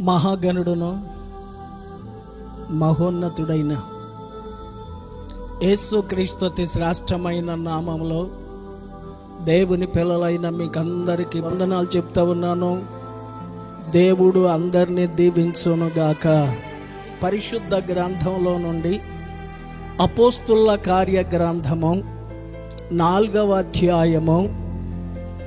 మహాగణుడును మహోన్నతుడైన యేసుక్రీస్తుతి శ్రేష్టమైన నామంలో దేవుని పిల్లలైన మీకు అందరికీ వందనాలు చెప్తా ఉన్నాను. దేవుడు అందరినీ దీవించునుగాక. పరిశుద్ధ గ్రంథంలో నుండి అపోస్తుల కార్య గ్రంథము నాలుగవ అధ్యాయము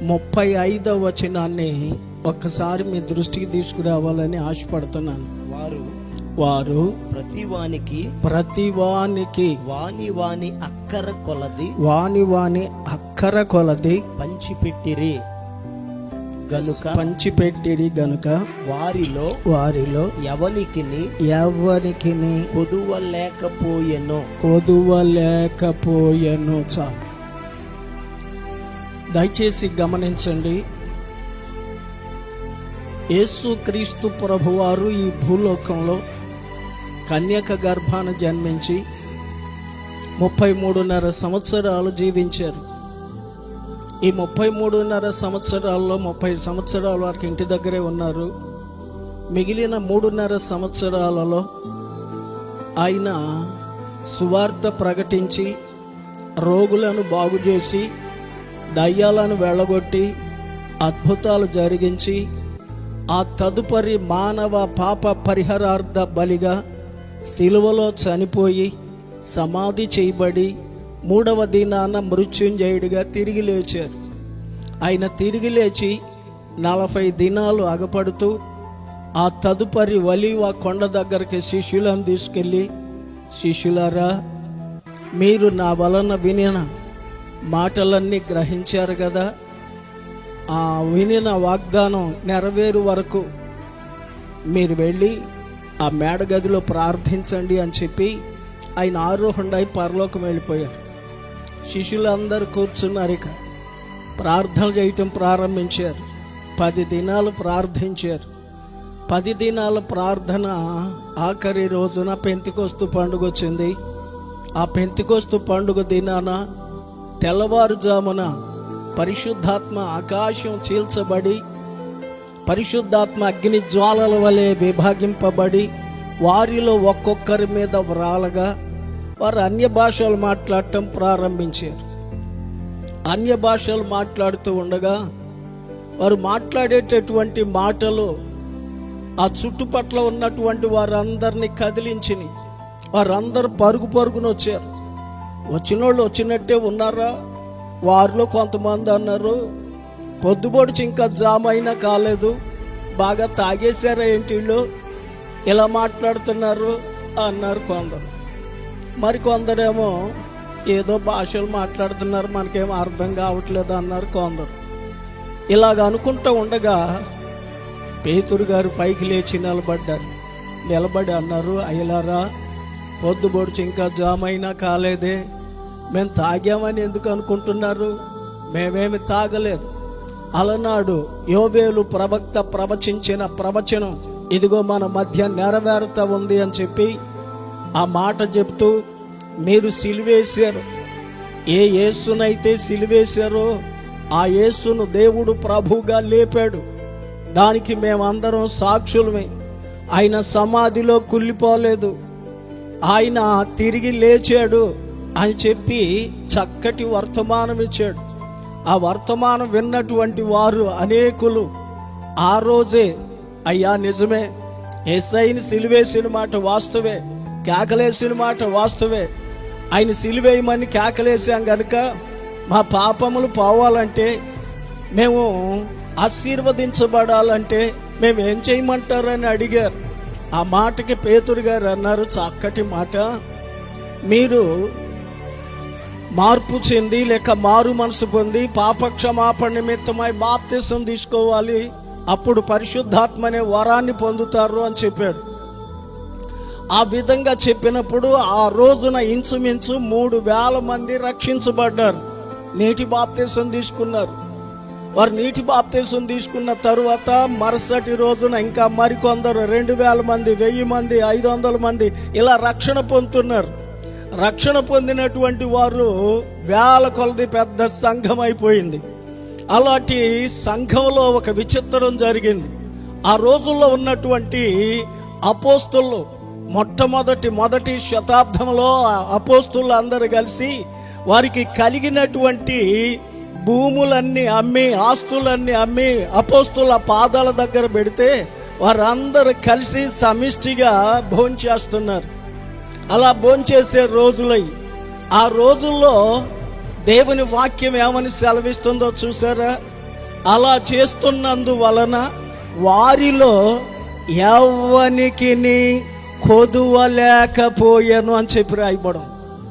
ముప్పై ఐదవ వచనాన్ని ఒక్కసారి మీ దృష్టికి తీసుకురావాలని ఆశపడుతున్నాను. వారు వారు ప్రతి వానికి ప్రతి వానికి వాని వాని అక్కర కొలది వాని వాని అక్కర కొలది పంచిపెట్టిరి గనుక పంచిపెట్టిరి గనుక వారిలో వారిలో ఎవనికిని ఎవరికి కొదువ లేకపోయెను. కొదువ లేకపోయెను. దయచేసి గమనించండి యేసుక్రీస్తు ప్రభువారు ఈ భూలోకంలో కన్యక గర్భాన జన్మించి ముప్పై మూడున్నర సంవత్సరాలు జీవించారు. ఈ ముప్పై మూడున్నర సంవత్సరాల్లో ముప్పై సంవత్సరాల వరకు ఇంటి దగ్గరే ఉన్నారు. మిగిలిన మూడున్నర సంవత్సరాలలో ఆయన సువార్త ప్రకటించి రోగులను బాగు చేసి దయ్యాలను వెళ్ళగొట్టి అద్భుతాలు జరిగించి ఆ తదుపరి మానవ పాప పరిహారార్థ బలిగా సిలువలో చనిపోయి సమాధి చేయబడి మూడవ దినాన మృత్యుంజయుడిగా తిరిగి లేచారు ఆయన తిరిగి లేచి నలభై దినాలు అగపడుతూ ఆ తదుపరి వలివ కొండ దగ్గరికి శిష్యులను తీసుకెళ్ళి శిష్యులారా మీరు నా వలన వినిన మాటలన్నీ గ్రహించారు కదా? ఆ వినిన వాగ్దానం నెరవేరు వరకు మీరు వెళ్ళి ఆ మేడగదిలో ప్రార్థించండి అని చెప్పి ఆయన ఆరోహండై పరలోకం వెళ్ళిపోయారు. శిష్యులందరూ కూర్చున్నారు ఇక. ప్రార్థన చేయటం ప్రారంభించారు. పది దినాలు ప్రార్థించారు. పది దినాల ప్రార్థన ఆఖరి రోజున పెంతికొస్తు పండుగ వచ్చింది. ఆ పెంతికొస్తు పండుగ దినాన తెల్లవారుజామున పరిశుద్ధాత్మ ఆకాశం చీల్చబడి పరిశుద్ధాత్మ అగ్ని జ్వాలల వలె విభాగింపబడి వారిలో ఒక్కొక్కరి మీద వ్రాలగా వారు అన్య భాషలు మాట్లాడటం ప్రారంభించారు. అన్య భాషలు మాట్లాడుతూ ఉండగా వారు మాట్లాడేటటువంటి మాటలు ఆ చుట్టుపట్ల ఉన్నటువంటి వారందరినీ కదిలించిని వారందరూ పరుగు పరుగున వచ్చారు వచ్చిన వాళ్ళు వచ్చినట్టే ఉన్నారా? వారిలో కొంతమంది అన్నారు పొద్దుపొడిచి ఇంకా జామ్ అయినా కాలేదు. బాగా తాగేశారా ఏంటి వీళ్ళు? ఇలా మాట్లాడుతున్నారు అన్నారు కొందరు. మరి కొందరేమో ఏదో భాషలు మాట్లాడుతున్నారు మనకేం అర్థం కావట్లేదు అన్నారు కొందరు. ఇలాగ అనుకుంటూ ఉండగా పేతురు గారు పైకి లేచి నిలబడ్డారు. నిలబడి అన్నారు అయ్యలారా పొద్దుబొడిచి ఇంకా జామ్ అయినా కాలేదే. మేము తాగామని ఎందుకు అనుకుంటున్నారు? మేమేమి తాగలేదు. అలనాడు యోబేలు ప్రవక్త ప్రవచించిన ప్రవచనం ఇదిగో మన మధ్య నెరవేరుతా ఉంది అని చెప్పి ఆ మాట చెప్తూ మీరు సిలివేశారు. ఏ యేసునైతే సిలివేశారో ఆ యేసును దేవుడు ప్రభువుగా లేపాడు. దానికి మేమందరం సాక్షులమే. ఆయన సమాధిలో కుళ్ళిపోలేదు. ఆయన తిరిగి లేచాడు. అని చెప్పి చక్కటి వర్తమానం ఇచ్చాడు. ఆ వర్తమానం విన్నటువంటి వారు అనేకులు ఆ రోజే అయ్యా నిజమే ఎస్ఐని సిలివేసిన మాట వాస్తవే కేకలేసిన మాట వాస్తవే ఆయన సిలివేయమని కేకలేసాం గనుక మా పాపములు పోవాలంటే మేము ఆశీర్వదించబడాలంటే మేము ఏం చేయమంటారని అడిగారు. ఆ మాటకి పేతురు గారు అన్నారు చక్కటి మాట మీరు మార్పు చెంది లేక మారు మనసు పొంది పాపక్షమాపణ నిమిత్తమై బాప్తిసం తీసుకోవాలి. అప్పుడు పరిశుద్ధాత్మ అనే వరాన్ని పొందుతారు అని చెప్పాడు. ఆ విధంగా చెప్పినప్పుడు ఆ రోజున ఇంచుమించు మూడు వేల మంది రక్షించబడ్డారు. నీటి బాప్తీసం తీసుకున్నారు. వారు నీటి బాప్తీసం తీసుకున్న తరువాత మరుసటి రోజున ఇంకా మరికొందరు రెండు వేల మంది వెయ్యి మంది ఐదు వందల మంది ఇలా రక్షణ పొందుతున్నారు. రక్షణ పొందినటువంటి వారు వేల కొలది పెద్ద సంఘం అయిపోయింది. అలాంటి సంఘంలో ఒక విచిత్రం జరిగింది. ఆ రోజుల్లో ఉన్నటువంటి అపోస్తులు మొట్టమొదటి మొదటి శతాబ్దంలో అపోస్తులు అందరు కలిసి వారికి కలిగినటువంటి భూములన్నీ అమ్మి ఆస్తులన్నీ అమ్మి అపోస్తుల పాదాల దగ్గర పెడితే వారందరూ కలిసి సమిష్టిగా భోంచేస్తున్నారు. అలా భోంచేసే రోజులై. ఆ రోజుల్లో దేవుని వాక్యం ఏమని సెలవిస్తుందో చూసారా అలా చేస్తున్నందువలన వారిలో ఎవనికి కొదువ లేకపోయాను అని చెప్పి రాయబడం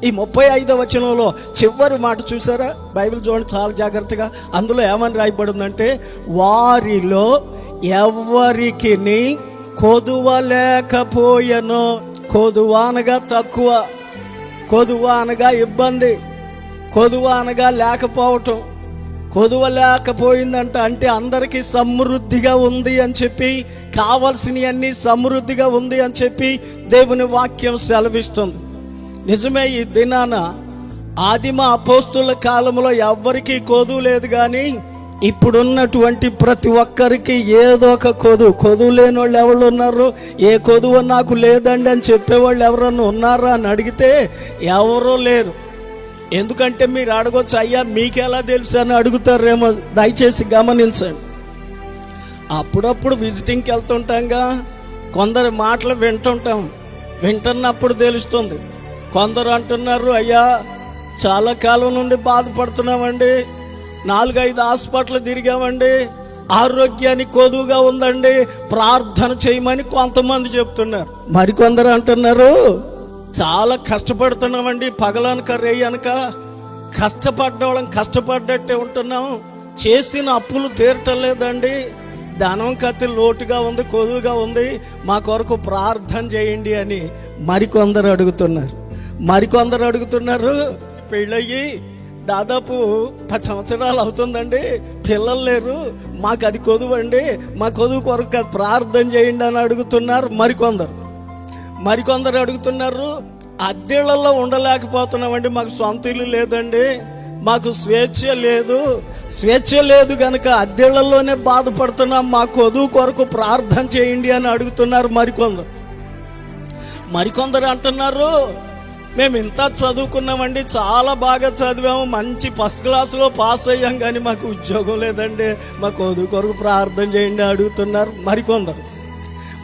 ఈ ముప్పై ఐదో వచనంలో చివరి మాట చూసారా బైబిల్ చూడండి చాలా జాగ్రత్తగా. అందులో ఏమని రాయబడిందంటే వారిలో ఎవ్వరికి కొదువలేకపోయాను కొదువ అనగా తక్కువ కొదువ అనగా ఇబ్బంది కొదువ అనగా లేకపోవటం. కొదువ లేకపోయిందంట అంటే అందరికీ సమృద్ధిగా ఉంది అని చెప్పి కావలసినవన్నీ సమృద్ధిగా ఉంది అని చెప్పి దేవుని వాక్యం సెలవిస్తుంది. నిజమే ఈ దినాన ఆదిమ అపోస్తుల కాలంలో ఎవ్వరికీ కొదువు లేదు కానీ ఇప్పుడున్నటువంటి ప్రతి ఒక్కరికి ఏదో ఒక కొదువు కొదువు లేని వాళ్ళు ఎవరు ఉన్నారు? ఏ కొదువు నాకు లేదండి అని చెప్పేవాళ్ళు ఎవరన్నా ఉన్నారా అని అడిగితే ఎవరూ లేరు. ఎందుకంటే మీరు అడగొచ్చు అయ్యా మీకెలా తెలుసు? అని అడుగుతారేమో. దయచేసి గమనించండి. అప్పుడప్పుడు విజిటింగ్కి వెళ్తుంటాంగా కొందరి మాటలు వింటుంటాం. వింటున్నప్పుడు తెలుస్తుంది. కొందరు అంటున్నారు అయ్యా చాలా కాలం నుండి బాధపడుతున్నామండి. నాలుగైదు హాస్పిటల్ తిరిగామండి. ఆరోగ్యానికి కొదువుగా ఉందండి. ప్రార్థన చేయమని కొంతమంది చెప్తున్నారు. మరికొందరు అంటున్నారు చాలా కష్టపడుతున్నామండి. పగలనక రేయనక కష్టపడ్డవాళ్ళం కష్టపడ్డట్టే ఉంటున్నాం. చేసిన అప్పులు తీరటం లేదండి ధనం కత్తి లోటుగా ఉంది కొదువుగా ఉంది. మా కొరకు ప్రార్థన చేయండి అని మరికొందరు అడుగుతున్నారు. మరికొందరు అడుగుతున్నారు పెళ్ళయ్యి దాదాపు పది సంవత్సరాలు అవుతుందండి. పిల్లలు లేరు. మాకు అది కొదువండి. మా కొదువు కొరకు అది ప్రార్థన చేయండి అని అడుగుతున్నారు మరికొందరు. మరికొందరు అడుగుతున్నారు అద్దెళ్ళలో ఉండలేకపోతున్నామండి. మాకు సొంత ఇల్లు లేదండి. మాకు స్వేచ్ఛ లేదు. స్వేచ్ఛ లేదు గనక అద్దెళ్ళలోనే బాధపడుతున్నాం. మా కొదువు కొరకు ప్రార్థన చేయండి అని అడుగుతున్నారు మరికొందరు. మరికొందరు అంటున్నారు మేము ఇంత చదువుకున్నామండి చాలా బాగా చదివాము మంచి ఫస్ట్ క్లాస్లో పాస్ అయ్యాం కానీ మాకు ఉద్యోగం లేదండి. మా కొదువు కొరకు ప్రార్థన చేయండి అడుగుతున్నారు. మరికొందరు.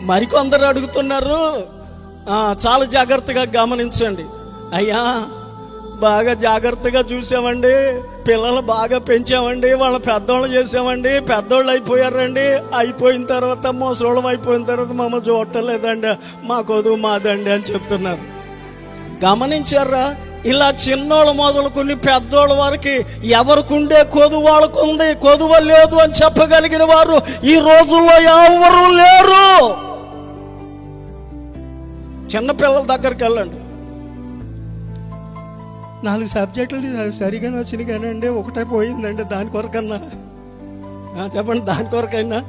మరికొందరు అడుగుతున్నారు. చాలా జాగ్రత్తగా గమనించండి. అయ్యా బాగా జాగ్రత్తగా చూసామండి. పిల్లలు బాగా పెంచామండి. వాళ్ళ పెద్దోళ్ళు చేసామండి. పెద్దోళ్ళు అయిపోయారండి. అయిపోయిన తర్వాత మోసోళ్ళం అయిపోయిన తర్వాత మమ్మ చూడలేదండి మా కొదువు మాదండి అని చెప్తున్నారు. గమనించారా? ఇలా చిన్నోళ్ళు మొదలుకొని పెద్దోళ్ళ వరకు ఎవరికి ఉండే కొదువు వాళ్ళకు ఉంది కొదువ లేదు అని చెప్పగలిగిన వారు ఈ రోజుల్లో ఎవరు లేరు. చిన్న పిల్లల దగ్గరికి వెళ్ళండి. నాలుగు సబ్జెక్టులు సరిగానే వచ్చినాయి కానండి ఒకటే పోయిందండి దాని కొరకన్నా. చెప్పండి దాని కొరకైనా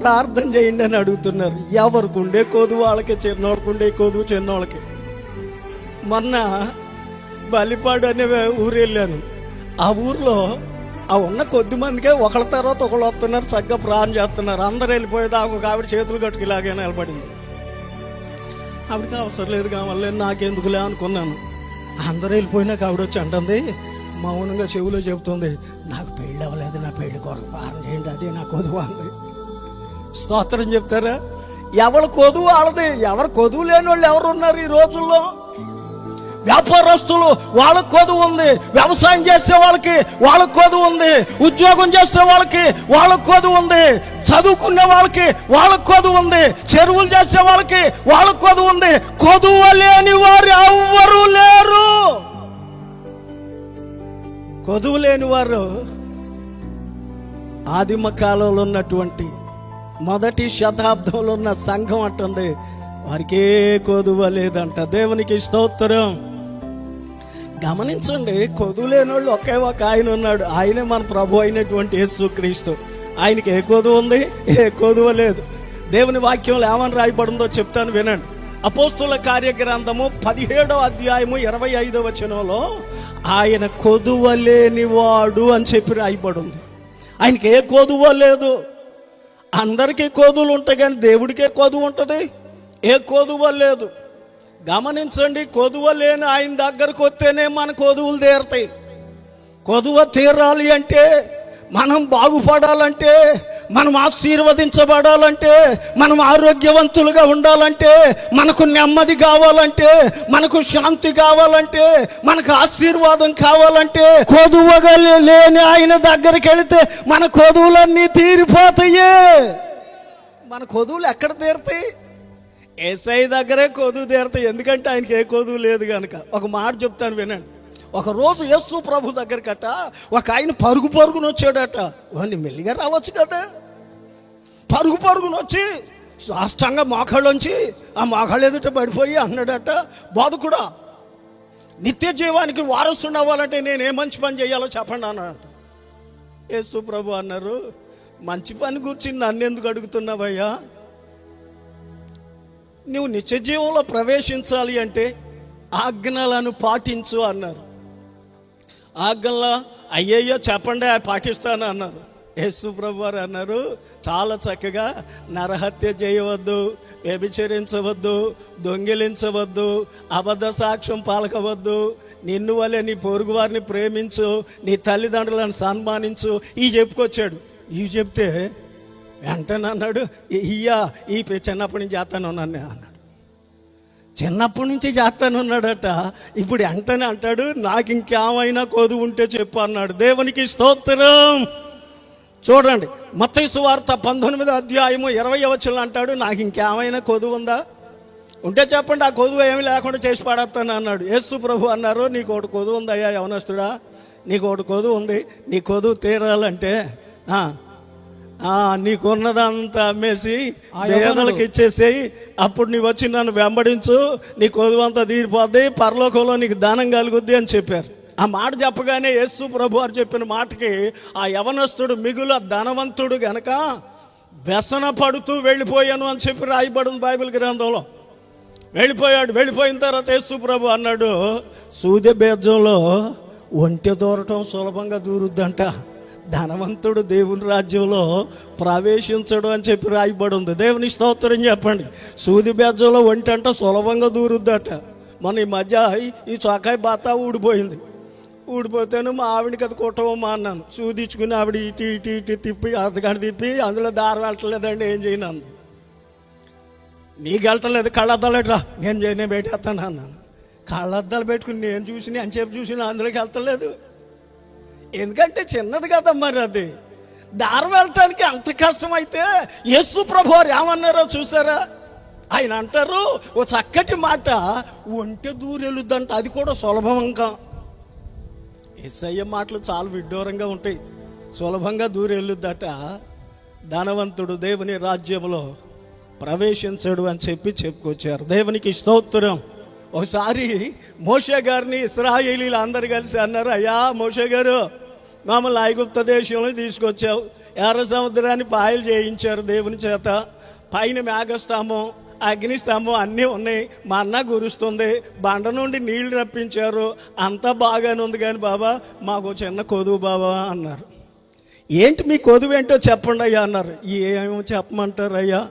ప్రార్థన చేయండి అని అడుగుతున్నారు. ఎవరికి ఉండే కొదువు వాళ్ళకి చిన్నోళ్ళకి ఉండే కొదువు చిన్నోళ్ళకి? మొన్న బలిపాడు అనే ఊరు వెళ్ళాను. ఆ ఊర్లో ఆ ఉన్న కొద్ది మందికే ఒకళ్ళ తర్వాత ఒకళ్ళు వస్తున్నారు చక్కగా ప్రాణం చేస్తున్నారు. అందరు వెళ్ళిపోయేది ఒక ఆవిడ చేతులు కట్టుకు ఇలాగే నిలబడింది. ఆవిడకి అవసరం లేదు కావాలి నాకెందుకులే అనుకున్నాను. అందరూ వెళ్ళిపోయినాక ఆవిడ వచ్చి అంటుంది మౌనంగా చెవిలో చెబుతుంది నాకు పెళ్ళి అవ్వలేదు నా పెళ్ళి కొరకు పారం చేయండి అదే నా కొదువు అంది. స్తోత్రం చెప్తారా? ఎవరు కొదువు వాళ్ళది? ఎవరు కొదువు లేని వాళ్ళు ఎవరు ఉన్నారు ఈ రోజుల్లో? వ్యాపారస్తులు వాళ్ళకు కొదు ఉంది. వ్యవసాయం చేసే వాళ్ళకి వాళ్ళకు కొదు ఉంది. ఉద్యోగం చేసే వాళ్ళకి వాళ్ళకు కొదు ఉంది. చదువుకునే వాళ్ళకి వాళ్ళకు కొదు ఉంది. చెరువులు చేసే వాళ్ళకి వాళ్ళకు కొదు ఉంది. కొదువ లేని వారు ఎవ్వరూ లేరు. కొదువు లేని వారు ఆదిమ కాలంలో ఉన్నటువంటి మొదటి శతాబ్దంలో ఉన్న సంఘం అంటుంది. వారికే కొదువ లేదంట. దేవునికి స్తోత్రం. గమనించండి కొదువు ఒకే ఒక ఆయన ఉన్నాడు. ఆయనే మన ప్రభు అయినటువంటి యేసుక్రీస్తు. ఆయనకి ఏ కొదువు ఉంది? ఏ కొదువ లేదు. దేవుని వాక్యంలో ఏమని రాయబడిందో చెప్తాను వినండి. అపోస్తుల కార్యగ్రంథము పదిహేడవ అధ్యాయము ఇరవై ఐదవ వచనంలో ఆయన కొదువ లేనివాడు అని చెప్పి రాయబడింది. ఆయనకి ఏ కొదువ లేదు. అందరికీ కోదులు ఉంటాయి కానీ దేవుడికే కొదువు ఉంటుంది. ఏ కొదువ లేదు. గమనించండి కొదువ లేని ఆయన దగ్గరకు వస్తేనే మన కొదువులు తీరుతాయి. కొదువ తీరాలి అంటే మనం బాగుపడాలంటే మనం ఆశీర్వదించబడాలంటే మనం ఆరోగ్యవంతులుగా ఉండాలంటే మనకు నెమ్మది కావాలంటే మనకు శాంతి కావాలంటే మనకు ఆశీర్వాదం కావాలంటే కొదువగా లేని ఆయన దగ్గరికి వెళితే మన కొదువులన్నీ తీరిపోతాయి. మన కొదువులు ఎక్కడ తీరుతాయి? ఎస్ఐ దగ్గరే కొదువు తీరుతాయి ఎందుకంటే ఆయనకి ఏ కొదువు లేదు కనుక ఒక మాట చెప్తాను వినండి. ఒక రోజు యేసు ప్రభు దగ్గరకట ఒక ఆయన పరుగు పరుగున వచ్చాడట. వాడిని మెల్లిగా రావచ్చు కదా. పరుగు పరుగున వచ్చి సాష్టంగా మోకాళ్ళొంచి ఆ మోకాళ్ళు ఎదుట పడిపోయి అన్నాడట బాధకుడా నిత్య జీవానికి వారసుని అవ్వాలంటే నేను ఏ మంచి పని చేయాలో చెప్పండి అన్నాడు యేసు ప్రభు అన్నారు మంచి పని గురించి నన్ను ఎందుకు అడుగుతున్నావయ్యా? నువ్వు నిత్య జీవంలో ప్రవేశించాలి అంటే ఆజ్ఞలను పాటించు అన్నారు. ఆజ్ఞల అయ్యయ్యో చెప్పండి పాటిస్తాను అన్నారు. యేసు వారు అన్నారు చాలా చక్కగా నరహత్య చేయవద్దు వ్యభిచరించవద్దు దొంగిలించవద్దు అబద్ధ సాక్ష్యం పాలకవద్దు నిన్ను వలె నీ పొరుగువారిని ప్రేమించు నీ తల్లిదండ్రులను సన్మానించు ఈ చెప్పుకొచ్చాడు. ఇవి చెప్తే వెంటనే అన్నాడు ఇయ్యా ఈ చిన్నప్పటి నుంచి చేస్తాను నన్ను అన్నాడు. చిన్నప్పటి నుంచి చేస్తాను అన్నాడట. ఇప్పుడు వెంటనే అంటాడు నాకు ఇంకేమైనా కొదువు ఉంటే చెప్పు అన్నాడు. దేవునికి స్తోత్రం. చూడండి మత్తయి వార్త పంతొమ్మిది అధ్యాయము ఇరవై వచనం అంటాడు నాకు ఇంకేమైనా కొదువు ఉందా? ఉంటే చెప్పండి ఆ కొదువు ఏమి లేకుండా చేసి పాడేస్తాను అన్నాడు. యేసు ప్రభు అన్నారు నీకు ఒకటి కొదువు ఉందయ్యా యవనస్తుడా? నీకు ఒకటి కొదువు ఉంది. నీ కొదువు తీరాలంటే నీకున్నదంతా అమ్మేసి పేదలకు ఇచ్చేసేయి అప్పుడు నీవు వచ్చి నన్ను వెంబడించు. నీ కొదువంతా తీరిపోద్ది. పరలోకంలో నీకు దానం కలుగుద్ది అని చెప్పారు. ఆ మాట చెప్పగానే యేసు ప్రభు వారు చెప్పిన మాటకి ఆ యవనస్తుడు మిగుల ధనవంతుడు గనక వ్యసన పడుతూ వెళ్ళిపోయాను అని చెప్పి రాయబడింది బైబిల్ గ్రంథంలో. వెళ్ళిపోయాడు. వెళ్ళిపోయిన తర్వాత యేసు ప్రభు అన్నాడు సూర్య బేర్జంలో ఒంటె దూరటం సులభంగా దూరుద్దంట. ధనవంతుడు దేవుని రాజ్యంలో ప్రవేశించడు అని చెప్పి రాయబడి ఉంది. దేవుని స్తోత్రం చెప్పండి. సూది బెజ్జంలో ఒంటంట సులభంగా దూరుద్దట. మన ఈ మధ్య ఈ- ఈ చొక్కాయి బాత ఊడిపోయింది. ఊడిపోతేను మా ఆవిడకి అది కుట్టవమ్మా అన్నాను. చూదించుకుని ఆవిడ ఇటు ఇటు ఇటు తిప్పి అర్ధగంట తిప్పి అందులో దారి వెళ్ళట్లేదండి ఏం చేయను అంది. నీకు వెళ్ళటలేదు కళ్ళద్దాలు ఎట్రా నేను నేను పెట్టేస్తాను అన్నాను. కళ్ళద్దాలు పెట్టుకుని నేను చూసి అని చెప్పి చూసిన అందులోకి వెళ్తలేదు. ఎందుకంటే చిన్నది కదా మరి అది. దారి వెళ్ళటానికి అంత కష్టమైతే యేసు ప్రభు ఏమన్నారో చూసారా? ఆయన అంటారు ఓ చక్కటి మాట ఒంటె దూరెళ్ళుద్దంట అది కూడా సులభం ఇంకా. ఎస్ఐ మాటలు చాలా విడ్డూరంగా ఉంటాయి. సులభంగా దూరెళ్ళుద్దట. ధనవంతుడు దేవుని రాజ్యంలో ప్రవేశించడు అని చెప్పి చెప్పుకొచ్చారు. దేవునికి స్తోత్రం. ఒకసారి మోషే గారిని ఇస్రాయేలీలు అందరు కలిసి అన్నారు అయ్యా మోషే గారు మమ్మల్ని ఐగుప్త దేశంలో తీసుకొచ్చావు. ఎర్ర సముద్రాన్ని పాయలు చేయించారు దేవుని చేత. పైన మేఘస్తంభం అగ్నిస్తంభం అన్నీ ఉన్నాయి. మా అన్న గురుస్తుంది బండ నుండి నీళ్ళు రప్పించారు. అంతా బాగానే ఉంది కానీ బాబా మాకు చిన్న కొదువు బాబా అన్నారు. ఏంటి మీ కొదువు ఏంటో చెప్పండి అయ్యా అన్నారు. ఏమో చెప్పమంటారు అయ్యా.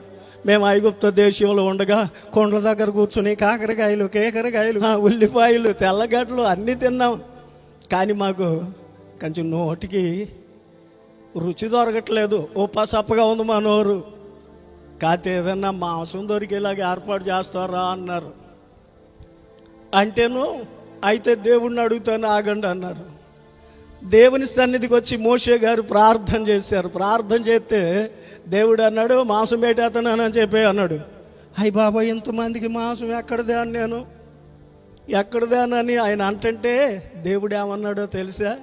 మేము ఐగుప్త దేశంలో ఉండగా కొండల దగ్గర కూర్చుని కాకరకాయలు కేకరకాయలు ఉల్లిపాయలు తెల్లగడ్డలు అన్నీ తిన్నాం. కానీ మాకు కొంచెం నోటికి రుచి దొరకట్లేదు. ఓ పసప్పగా ఉంది మా నోరు. కాకపోతే ఏదన్నా మాంసం దొరికేలాగా ఏర్పాటు చేస్తారా అన్నారు. అంటేను అయితే దేవుణ్ణి అడుగుతాను ఆగండి అన్నారు. దేవుని సన్నిధికి వచ్చి మోషే గారు ప్రార్థన చేశారు. ప్రార్థన చేస్తే దేవుడు అన్నాడు మాంసం పెట్టేస్తున్నానని చెప్పి అన్నాడు. అయ్యి బాబా ఇంతమందికి మాంసం ఎక్కడదే అని నేను. ఎక్కడదేనని ఆయన అంటుంటే దేవుడు ఏమన్నాడో తెలుసా?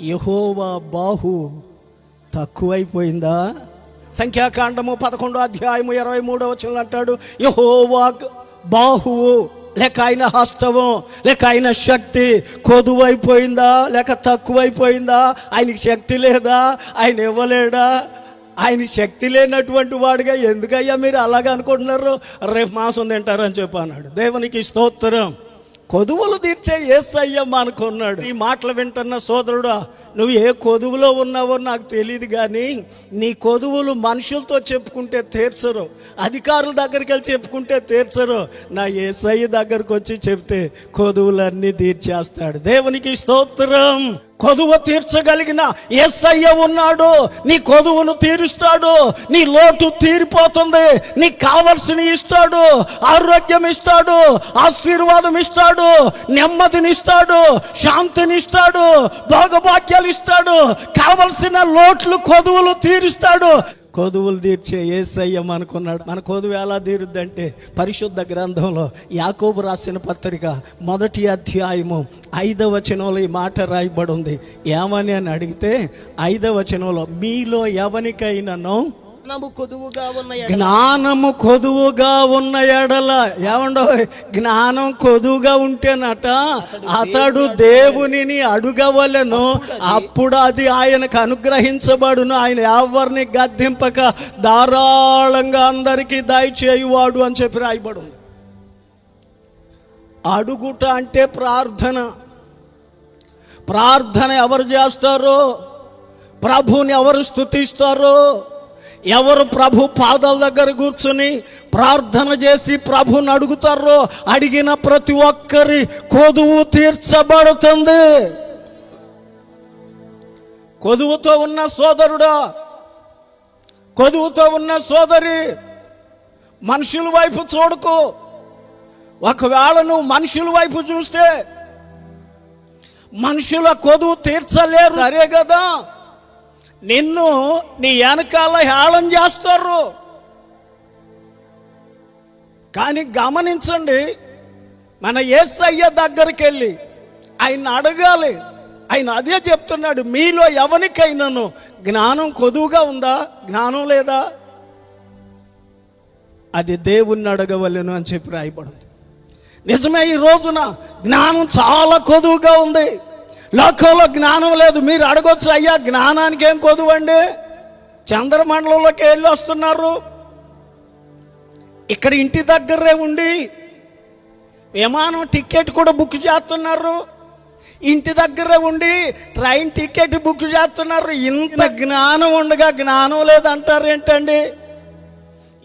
యహోవా బాహు తక్కువైపోయిందా? సంఖ్యాకాండము పదకొండో అధ్యాయము ఇరవై మూడో వచ్చిన అంటాడు యహోవా బాహువు లేక ఆయన హస్తవం లేక ఆయన శక్తి కొదువైపోయిందా? లేక తక్కువైపోయిందా? ఆయనకి శక్తి లేదా? ఆయన ఇవ్వలేడా? ఆయన శక్తి లేనటువంటి వాడిగా ఎందుకయ్యా మీరు అలాగ అనుకుంటున్నారు? రేపు మాంసం తింటారని చెప్పి అన్నాడు. దేవునికి స్తోత్రం. కొదువులు తీర్చే ఏసయ్య అనుకున్నాడు ఈ మాటలు వింటున్న సోదరుడా నువ్వు ఏ కొదువులో ఉన్నావో నాకు తెలియదు కానీ నీ కొదువులు మనుషులతో చెప్పుకుంటే తీర్చరు అధికారుల దగ్గరికి వెళ్ళి చెప్పుకుంటే తీర్చరు. నా ఏసయ్య దగ్గరకు వచ్చి చెప్తే కొదువులన్నీ తీర్చేస్తాడు. దేవునికి స్తోత్రం. కొదువ తీర్చగలిగిన ఎస్ఐ ఉన్నాడు. నీ కొదువును తీరుస్తాడు. నీ లోటు తీరిపోతుంది. నీకు కావలసిన ఇస్తాడు. ఆరోగ్యం ఇస్తాడు ఆశీర్వాదం ఇస్తాడు నెమ్మదినిస్తాడు. శాంతినిస్తాడు. ఇస్తాడు భోగభాగ్యాలు ఇస్తాడు కావలసిన లోట్లు కొదువులు తీరుస్తాడు. కొదువులు తీర్చే ఏసయ్యం అనుకున్నాడు మన కొదువు ఎలా తీరుద్దంటే పరిశుద్ధ గ్రంథంలో యాకోబు రాసిన పత్రిక మొదటి అధ్యాయము ఐదవ వచనంలో ఈ మాట రాయబడి ఉంది. ఏమని అని అడిగితే ఐదవ వచనంలో మీలో ఎవరికైనాను జ్ఞానము కొదువుగా ఉన్న ఎడల. జ్ఞానము కొదువుగా ఉన్న ఎడల. ఏమండో జ్ఞానం కొదువుగా ఉంటేనట అతడు దేవునిని అడుగవలను. అప్పుడు అది ఆయనకు అనుగ్రహించబడును. ఆయన ఎవరిని గద్దింపక ధారాళంగా అందరికీ దయచేయువాడు అని చెప్పి రాయబడి అడుగుట అంటే ప్రార్థన. ప్రార్థన ఎవరు చేస్తారో? ప్రభుని ఎవరు స్థుతిస్తారో? ఎవరు ప్రభు పాదాల దగ్గర కూర్చుని ప్రార్థన చేసి ప్రభుని అడుగుతారో అడిగిన ప్రతి ఒక్కరి కొదువు తీర్చబడుతుంది. కొదువుతో ఉన్న సోదరుడా కొదువుతో ఉన్న సోదరి మనుషుల వైపు చూడకు. ఒకవేళ నువ్వు మనుషుల వైపు చూస్తే మనుషుల కొదువు తీర్చలేరు. సరే కదా? నిన్ను నీ వెనకాల హేళం చేస్తారు. కానీ గమనించండి మన ఏసయ్య దగ్గరికి వెళ్ళి ఆయన అడగాలి. ఆయన అదే చెప్తున్నాడు మీలో ఎవరికైనాను జ్ఞానం కొదువుగా ఉందా జ్ఞానం లేదా? అది దేవుణ్ణి అడగవలను అని చెప్పి రాయబడింది. నిజమే ఈ రోజున జ్ఞానం చాలా కొదువుగా ఉంది. లోకంలో జ్ఞానం లేదు. మీరు అడగొచ్చు అయ్యా జ్ఞానానికి ఏం కొదువండి? చంద్రమండలంలోకి వెళ్ళి వస్తున్నారు. ఇక్కడ ఇంటి దగ్గరే ఉండి విమానం టికెట్ కూడా బుక్ చేస్తున్నారు. ఇంటి దగ్గరే ఉండి ట్రైన్ టికెట్ బుక్ చేస్తున్నారు. ఇంత జ్ఞానం ఉండగా జ్ఞానం లేదంటారు ఏంటండి?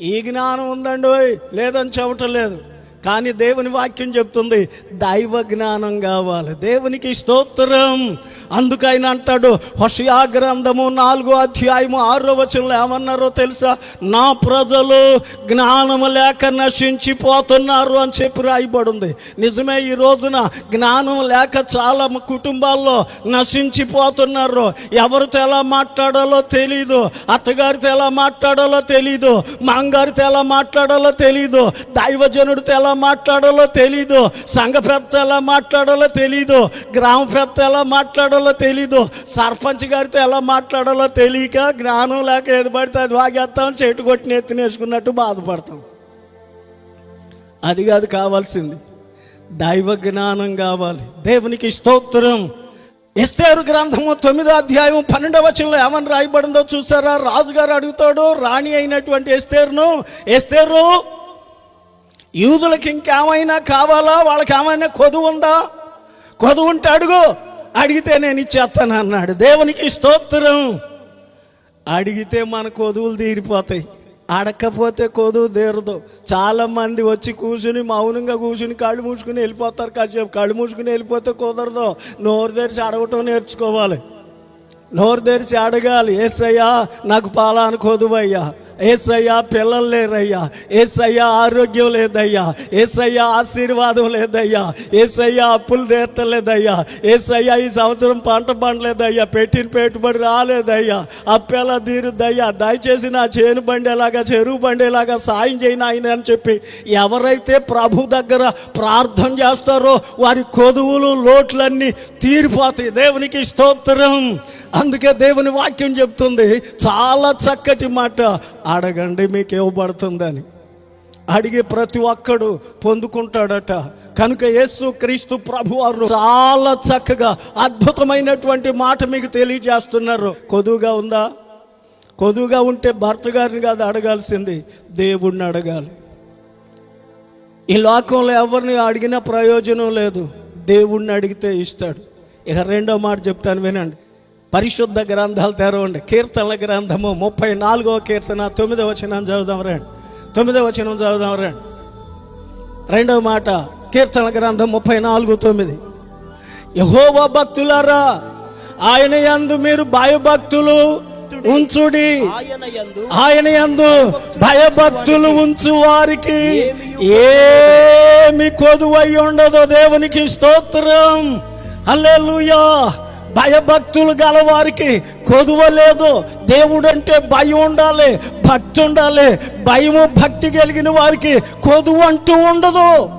ఈ జ్ఞానం ఉందండి ఓయ్, లేదని చెప్పటం లేదు. కానీ దేవుని వాక్యం చెప్తుంది దైవ జ్ఞానం కావాలి. దేవునికి స్తోత్రం. అందుకైనా అంటాడు హోషయా గ్రంథము నాలుగో అధ్యాయము ఆరో వచనంలో ఏమన్నారో తెలుసా? నా ప్రజలు జ్ఞానము లేక నశించిపోతున్నారు అని చెప్పి రాయబడింది. నిజమే ఈ రోజున జ్ఞానం లేక చాలా కుటుంబాల్లో నశించిపోతున్నారు. ఎవరితో ఎలా మాట్లాడాలో తెలీదు. అత్తగారితో ఎలా మాట్లాడాలో తెలీదు. మాంగారితో ఎలా మాట్లాడాలో తెలీదు. దైవజనుడితో ఎలా మాట్లాడాలో తెలీదు సంఘ పెద్ద ఎలా మాట్లాడాలో తెలీదు గ్రామ పెద్ద ఎలా మాట్లాడాలో తెలీదు సర్పంచ్ గారితో ఎలా మాట్లాడాలో తెలియక జ్ఞానం లేక ఏది పడితే అది వాగేస్తాం చెట్టు కొట్టిన ఎత్తినేసుకున్నట్టు బాధపడతాం. అది కాదు కావాల్సింది. దైవ జ్ఞానం కావాలి. దేవునికి స్తోత్రం. ఎస్తేరు గ్రంథము తొమ్మిదో అధ్యాయం పన్నెండవ వచనంలో ఏమని రాయబడిందో చూసారా? రాజుగారు అడుగుతాడు రాణి అయినటువంటి ఎస్తేరును ఎస్తేరు యూదులకి ఇంకేమైనా కావాలా? వాళ్ళకి ఏమైనా కొదువు ఉందా? కొదువు ఉంటే అడుగు. అడిగితే నేను ఇచ్చేస్తాను అన్నాడు. దేవునికి స్తోత్రం. అడిగితే మన కొదువులు తీరిపోతాయి. అడక్కపోతే కొదువు తీరదు. చాలా మంది వచ్చి కూర్చుని మౌనంగా కూర్చుని కళ్ళు మూసుకుని వెళ్ళిపోతారు. కాసేపు కళ్ళు మూసుకుని వెళ్ళిపోతే కుదరదు. నోరు తెరిచి అడగటం నేర్చుకోవాలి. నోరు తెరిచి అడగాలి ఏసయ్యా నాకు పాలాను కొదువయ్యా. ఏసయ్యా పిల్లలు లేరయ్యా. ఏసయ్యా ఆరోగ్యం లేదయ్యా. ఏసయ్యా ఆశీర్వాదం లేదయ్యా. ఏసయ్యా అప్పులు తీర్చలేదయ్యా. ఏసయ్యా ఈ సంవత్సరం పంట పండలేదయ్యా. పెట్టిన పెట్టుబడి రాలేదయ్యా. అప్పెలా తీరుద్దయ్యా. దయచేసి నా చేను బండేలాగా చెరువు బండేలాగా సాయం చేయను ఆయన అని చెప్పి ఎవరైతే ప్రభు దగ్గర ప్రార్థన చేస్తారో వారి కొదువులు లోట్లన్నీ తీరిపోతాయి. దేవునికి స్తోత్రం. అందుకే దేవుని వాక్యం చెప్తుంది. చాలా చక్కటి మాట. అడగండి మీకు ఇవ్వబడుతుందని. అడిగే ప్రతి ఒక్కడు పొందుకుంటాడట. కనుక యేసు క్రీస్తు ప్రభు వారు చాలా చక్కగా అద్భుతమైనటువంటి మాట మీకు తెలియజేస్తున్నారు. కొదువుగా ఉందా? కొదువుగా ఉంటే భర్త గారిని కాదు అడగాల్సింది. దేవుణ్ణి అడగాలి. ఈ లోకంలో ఎవరిని అడిగినా ప్రయోజనం లేదు. దేవుణ్ణి అడిగితే ఇస్తాడు. ఇక రెండో మాట చెప్తాను వినండి. పరిశుద్ధ గ్రంథాలు తెరవండి. కీర్తనల గ్రంథము ముప్పై నాలుగవ కీర్తన తొమ్మిదవ వచనం చదువుదాం రండి. తొమ్మిదవ వచనం చదువుదాం రండి. రెండవ మాట కీర్తన గ్రంథం ముప్పై నాలుగు తొమ్మిది. యహోవ భక్తులారా ఆయన యందు మీరు భయభక్తులు ఉంచుడి. ఆయన యందు భయభక్తులు ఉంచు వారికి ఏమి కొదువై ఉండదో దేవునికి స్తోత్రం. అల్లెలుయా భయభక్తులు గల వారికి కొదువ లేదు. దేవుడు అంటే భయం ఉండాలి భక్తి ఉండాలి. భయము భక్తి కలిగిన వారికి కొదువు అంటూ ఉండదు.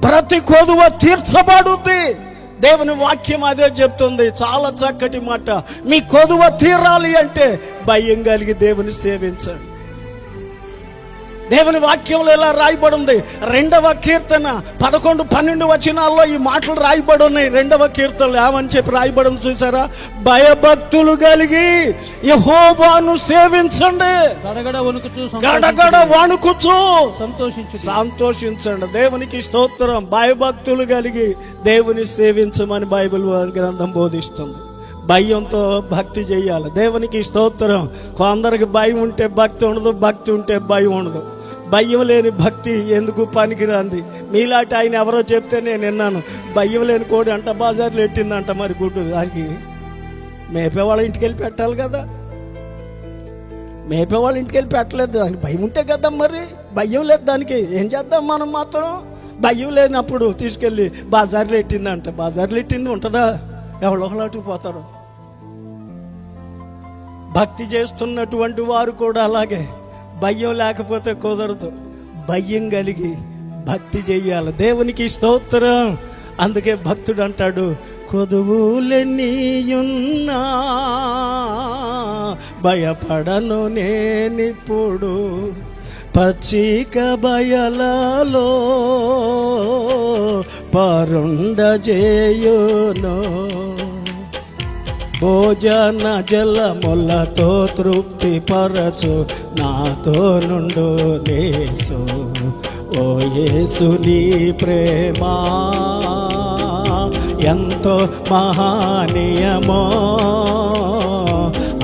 ప్రతి కొదువ తీర్చబడుద్ది. దేవుని వాక్యం అదే చెప్తుంది. చాలా చక్కటి మాట. మీ కొదువ తీరాలి అంటే భయం కలిగి దేవుని సేవించండి. దేవుని వాక్యంలో ఇలా రాయబడి ఉంది రెండవ కీర్తన పదకొండు పన్నెండు వచనాల్లో ఈ మాటలు రాయబడి ఉన్నాయి రెండవ కీర్తనలు ఏమని చెప్పి రాయబడి చూసారా? భయభక్తులు కలిగి యహోవాను సేవించండి. గడగడ వణుకుచు గడగడ వణుకుచు. సంతోషించు సంతోషించండి. దేవునికి స్తోత్రం. భయభక్తులు కలిగి దేవుని సేవించమని బైబిల్ గ్రంథం బోధిస్తుంది. భయంతో భక్తి చేయాలి. దేవునికి స్తోత్రం. కొందరికి భయం ఉంటే భక్తి ఉండదు భక్తి ఉంటే భయం ఉండదు. భయం లేని భక్తి ఎందుకు పనికిరాంది? మీలాంటి ఆయన ఎవరో చెప్తే నేను విన్నాను. భయం లేని కోడి అంట బజార్లో ఎట్టిందంట మరి గుడ్డు. దానికి మేపే వాళ్ళ ఇంటికి వెళ్ళి పెట్టాలి కదా. మేపే వాళ్ళ ఇంటికి వెళ్ళి పెట్టలేదు. దానికి భయం ఉంటే కదా మరి. భయం లేదు దానికి. ఏం చేద్దాం మనం మాత్రం? భయం లేనప్పుడు తీసుకెళ్ళి బజార్లో ఎట్టిందంట బజార్లు ఎట్టింది ఉంటుందా? ఎవరో ఒకళ్ళు పోతారు భక్తి చేస్తున్నటువంటి వారు కూడా అలాగే. భయం లేకపోతే కుదరదు. భయం కలిగి భక్తి చెయ్యాలి దేవునికి స్తోత్రం. అందుకే భక్తుడు అంటాడు కొదువులెన్నీయున్నా భయపడను నేనిప్పుడు. పచ్చిక బయలలో పరుండజేయును. భోజన జలములతో తృప్తి పరచు నాతో నుండు దేశు ఓ యేసుని ప్రేమ ఎంతో మహానీయమో.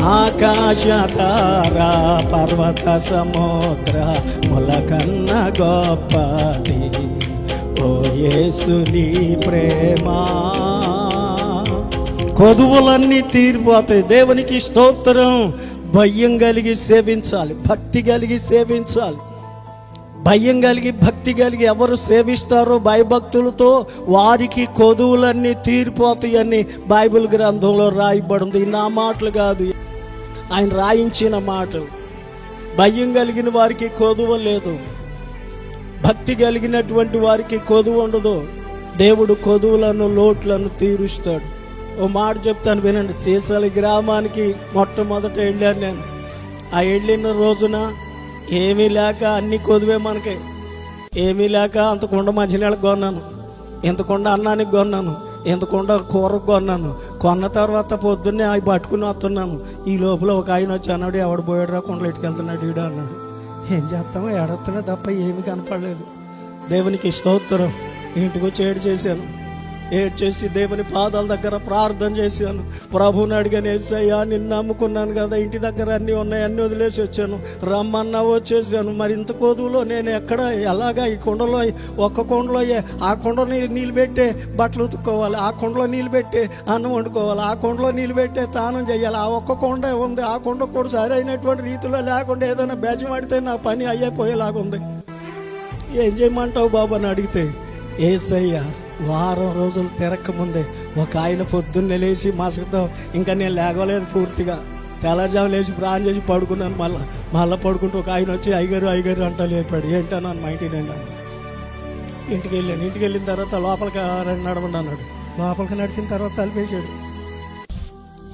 ఆకాశ తార పర్వత సముద్ర ములకన్న గొప్పది. ఓ యేసుని ప్రేమా. కొదువులన్నీ తీరిపోతాయి దేవునికి స్తోత్రం. భయం కలిగి సేవించాలి భక్తి కలిగి సేవించాలి. భయం కలిగి భక్తి కలిగి ఎవరు సేవిస్తారో భయభక్తులతో వారికి కొదువులన్నీ తీరిపోతాయని బైబిల్ గ్రంథంలో రాయబడింది. నా మాటలు కాదు. ఆయన రాయించిన మాటలు. భయం కలిగిన వారికి కొదువ లేదు. భక్తి కలిగినటువంటి వారికి కొదువు ఉండదు. దేవుడు కొదువులను లోట్లను తీరుస్తాడు. ఓ మాట చెప్తాను వినండి. సీసాలి గ్రామానికి మొట్టమొదట వెళ్ళాను నేను. ఆ వెళ్ళిన రోజున ఏమీ లేక అన్ని కొదివే మనకి. ఏమీ లేక అంత కుండ మంచినీళ్ళకి కొన్నాను. ఇంత కుండ అన్నానికి కొన్నాను. ఇంత కుండ కూరకు కొన్నాను. కొన్న తర్వాత పొద్దున్నే అవి పట్టుకుని వస్తున్నాను ఈ లోపల ఒక ఆయన వచ్చి అన్నాడు ఎవడు పోయాడు రా కుండలు ఇటుకెళ్తున్నాడు ఈడు అన్నాడు. ఏం చేస్తామో ఎడతనే తప్ప ఏమీ కనపడలేదు. దేవునికి స్తోత్రం. ఇంటికి వచ్చి ఏడు చేశాను. ఏడు చేసి దేవుని పాదాల దగ్గర ప్రార్థన చేశాను. ప్రభుని అడిగాను ఏసయ్యా నిన్ను నమ్ముకున్నాను కదా ఇంటి దగ్గర అన్నీ ఉన్నాయి అన్నీ వదిలేసి వచ్చాను. రమ్మన్నా వచ్చేసాను. మరి ఇంత కోదులో నేను ఎక్కడ ఎలాగా ఈ కుండలో ఒక్క కొండలో ఆ కొండలో నీళ్ళు పెట్టే బట్టలు ఉతుక్కోవాలి ఆ కుండలో నీళ్ళు పెట్టే అన్నం వండుకోవాలి ఆ కుండలో నీళ్ళు పెట్టే స్నానం చేయాలి ఆ ఒక్క కుండ ఉంది ఆ కొండ కూడా సరైనటువంటి రీతిలో లేకుండా ఏదైనా బెజం ఆడితే నా పని అయ్యిపోయేలాగుంది ఏం చేయమంటావు బాబు అని అడిగితే ఏసయ్యా వారం రోజులు తిరక్క ముందే ఒక ఆయన పొద్దున్నే లేచి మసకతో ఇంకా నేను లేగలేదు పూర్తిగా. తెల్లజాము లేచి ప్రాణం చేసి పడుకున్నాను మళ్ళా. మళ్ళీ పడుకుంటూ ఒక ఆయన వచ్చి ఐగారు ఐగారు అంట లేపాడు. ఏంటన్నాను మా ఇంటి నిండా ఇంటికి వెళ్ళాను. ఇంటికి వెళ్ళిన తర్వాత లోపలికి రెండు నడవండి అన్నాడు. లోపలికి నడిచిన తర్వాత తలిపేశాడు.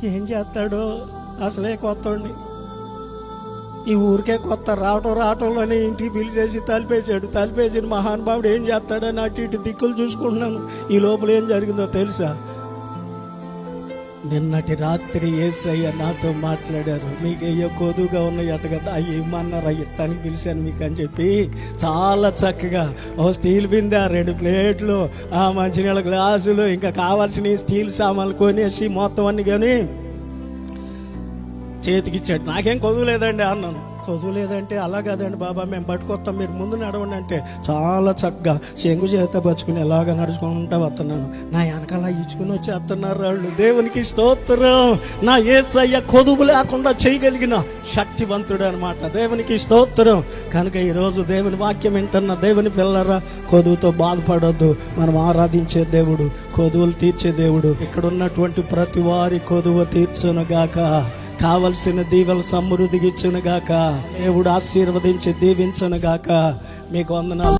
ఏం చేస్తాడో? అసలే కొత్తోడిని. ఈ ఊరికే కొత్త రావటం రావటంలోనే ఇంటికి పిలిచేసి తలిపేశాడు. తలిపేసిన మహానుభావుడు ఏం చేస్తాడని అటు ఇటు దిక్కులు చూసుకుంటున్నాను. ఈ లోపల ఏం జరిగిందో తెలుసా? నిన్నటి రాత్రి ఏసయ్య నాతో మాట్లాడారు. మీకు అయ్యో కొదువుగా ఉన్నాయట కదా అవి ఏమన్నారా? తనకి పిలిచాను మీకు అని చెప్పి చాలా చక్కగా ఓ స్టీల్ బిందె రెండు ప్లేట్లు ఆ మంచినీళ్ళ గ్లాసులు ఇంకా కావాల్సిన స్టీల్ సామాన్లు కొనేసి మొత్తం అన్ని కానీ చేతికిచ్చాడు. నాకేం కొదువు లేదండి అన్నాను. కొదువు లేదంటే అలా కాదండి బాబా మేము పట్టుకొస్తాం మీరు ముందు నడవండి అంటే చాలా చక్కగా చెంగు చేత పచ్చుకుని ఎలాగ నడుచుకుంటా వస్తున్నాను. నా వెనకాల ఇచ్చుకుని వచ్చేస్తున్నారు వాళ్ళు. దేవునికి స్తోత్రం. నా ఏసయ్య కొదువు లేకుండా చేయగలిగిన శక్తివంతుడు అనమాట దేవునికి స్తోత్రం. కనుక ఈరోజు దేవుని వాక్యం వింటున్న దేవుని పిల్లరా కొదువుతో బాధపడొద్దు. మనం ఆరాధించే దేవుడు కొదువులు తీర్చే దేవుడు. ఇక్కడ ఉన్నటువంటి ప్రతి వారి కొదువు తీర్చునుగాక. కావలసిన దీవెల సమృద్ధిగిచ్చునుగాక దేవుడు ఆశీర్వదించి దీవించనుగాక. మీకు వందనాలు.